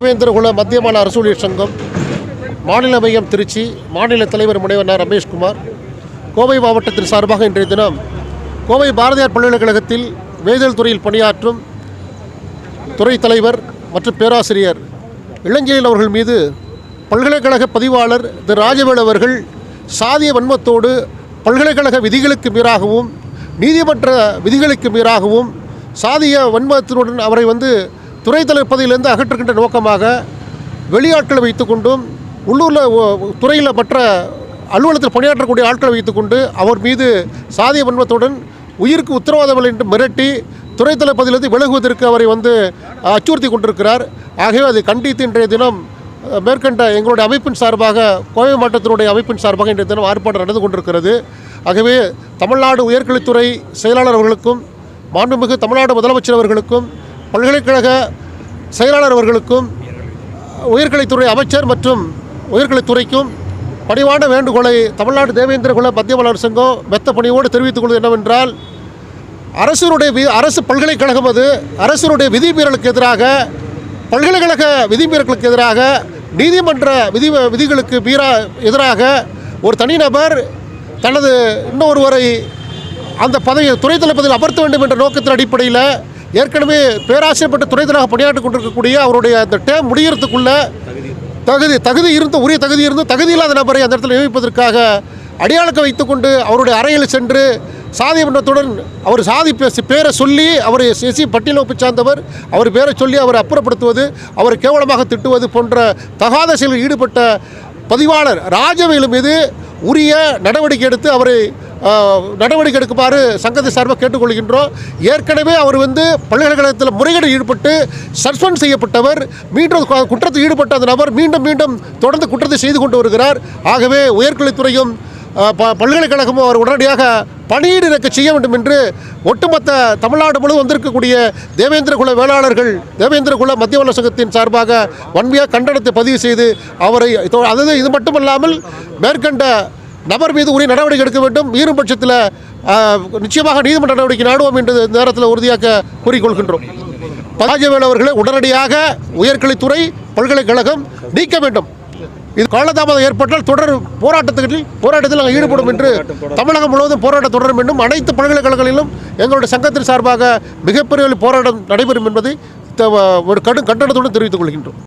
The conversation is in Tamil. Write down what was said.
தேவேந்திரகுல மத்திய மாநில அரசு ஊழியர் சங்கம் மாநில மையம் திருச்சி மாநில தலைவர் முனைவர் ரமேஷ்குமார் கோவை மாவட்டத்தின் சார்பாக இன்றைய தினம் கோவை பாரதியார் பல்கலைக்கழகத்தில் வேதல் துறையில் பணியாற்றும் துறை தலைவர் மற்றும் பேராசிரியர் இளஞ்செழியன் அவர்கள் மீது பல்கலைக்கழக பதிவாளர் திரு ராஜவேல் அவர்கள் சாதிய வன்மத்தோடு பல்கலைக்கழக விதிகளுக்கு மீறாகவும் நீதிமன்ற விதிகளுக்கு மீறாகவும் சாதிய வன்மத்தினுடன் அவரை வந்து துறை தலைவர் பதவியிலிருந்து அகற்றுகின்ற நோக்கமாக வெளியாட்களை வைத்துக்கொண்டும் உள்ளூரில் துறையில் மற்ற அலுவலகத்தில் பணியாற்றக்கூடிய ஆட்களை வைத்துக்கொண்டு அவர் மீது சாதிய வன்மத்துடன் உயிருக்கு உத்தரவாதம் என்று மிரட்டி துறைத்தலை பதிலிருந்து விலகுவதற்கு அவரை வந்து அச்சுறுத்தி கொண்டிருக்கிறார். ஆகவே அதை கண்டித்து இன்றைய தினம் மேற்கண்ட எங்களுடைய அமைப்பின் சார்பாக கோவை மாவட்டத்தினுடைய அமைப்பின் சார்பாக இன்றைய தினம் ஆர்ப்பாட்டம் நடந்து கொண்டிருக்கிறது. ஆகவே தமிழ்நாடு உயர்கல்வித்துறை செயலாளர் அவர்களுக்கும் மாண்புமிகு தமிழ்நாடு முதலமைச்சர் அவர்களுக்கும் பல்கலைக்கழக செயலாளர் அவர்களுக்கும் உயர்கல்வித்துறை அமைச்சர் மற்றும் உயர்கல்வித்துறைக்கும் பணிவான வேண்டுகோளை தமிழ்நாடு தேவேந்திரகுல மத்திய மாநில சங்கம் மெத்த பணியோடு தெரிவித்துக் கொள்வது என்னவென்றால் அரசனுடைய வி அரசு பல்கலைக்கழகம் அது. அரசனுடைய விதிமீறலுக்கு எதிராக பல்கலைக்கழக விதிமீறலுக்கு எதிராக நீதிமன்ற விதி விதிகளுக்கு மீறா எதிராக ஒரு தனிநபர் தனது இன்னொருவரை அந்த பதவியை துறை தலைப்பதில் அமர்த்த வேண்டும் என்ற நோக்கத்தின் அடிப்படையில் ஏற்கனவே பேராசிரியர் பட்ட துறை தலைவராக பணியாற்றி கொண்டிருக்கக்கூடிய அவருடைய அந்த டேம் முடியறதுக்குள்ள தகுதி. தகுதி இருந்து உரிய தகுதி இருந்து தகுதி இல்லாத நபரை அந்த இடத்துல நியமிப்பதற்காக அடையாளத்தை வைத்துக்கொண்டு அவருடைய அறையில் சென்று சாதி மன்றத்துடன் அவர் சாதி பேசி பேரை சொல்லி அவர் எஸ்சி பட்டியல் வகுப்பு சார்ந்தவர் அவர் பேரை சொல்லி அவரை அப்புறப்படுத்துவது அவரை கேவலமாக திட்டுவது போன்ற தகாத செயலில் ஈடுபட்ட பதிவாளர் ராஜவேலு மீது உரிய நடவடிக்கை எடுத்து அவரை நடவடிக்கை எடுக்குமாறு சங்கத்தை சார்பாக கேட்டுக்கொள்கின்றோம். ஏற்கனவே அவர் வந்து பல்கலைக்கழகத்தில் முறைகேடு ஈடுபட்டு சஸ்பெண்ட் செய்யப்பட்டவர் மீண்டும் குற்றத்தில் ஈடுபட்ட அந்த நபர் மீண்டும் மீண்டும் தொடர்ந்து குற்றத்தை செய்து கொண்டு வருகிறார். ஆகவே உயர்கல்வித்துறையும் ப- பல்கலைக்கழகமும் அவர் உடனடியாக பணியீடு இறக்க செய்ய வேண்டும் என்று ஒட்டுமொத்த தமிழ்நாடு முழுவதும் வந்திருக்கக்கூடிய தேவேந்திர குல வேளாளர்கள் தேவேந்திர குல மத்திய வள சங்கத்தின் சார்பாக வன்மையாக கண்டனத்தை பதிவு செய்து அவரை அதாவது இது மட்டுமல்லாமல் மேற்கண்ட நபர் மீது உரிய நடவடிக்கை எடுக்க வேண்டும். மீறும் பட்சத்தில் நிச்சயமாக நீதிமன்ற நடவடிக்கை நாடுவோம் என்று இந்த நேரத்தில் உறுதியாக்க கூறிக்கொள்கின்றோம். ராஜவேல் அவர்களை உடனடியாக உயர்கல்வித்துறை பல்கலைக்கழகம் நீக்க வேண்டும். இது காலதாமதம் ஏற்பட்டால் தொடர் போராட்டத்தில் போராட்டத்தில் நாங்கள் ஈடுபடும் என்று தமிழகம் முழுவதும் போராட்டம் தொடரும் என்றும் அனைத்து பல்கலைக்கழகங்களிலும் எங்களுடைய சங்கத்தின் சார்பாக மிகப்பெரிய போராட்டம் நடைபெறும் என்பதை ஒரு கடும் கண்டனத்துடன் தெரிவித்துக் கொள்கின்றோம்.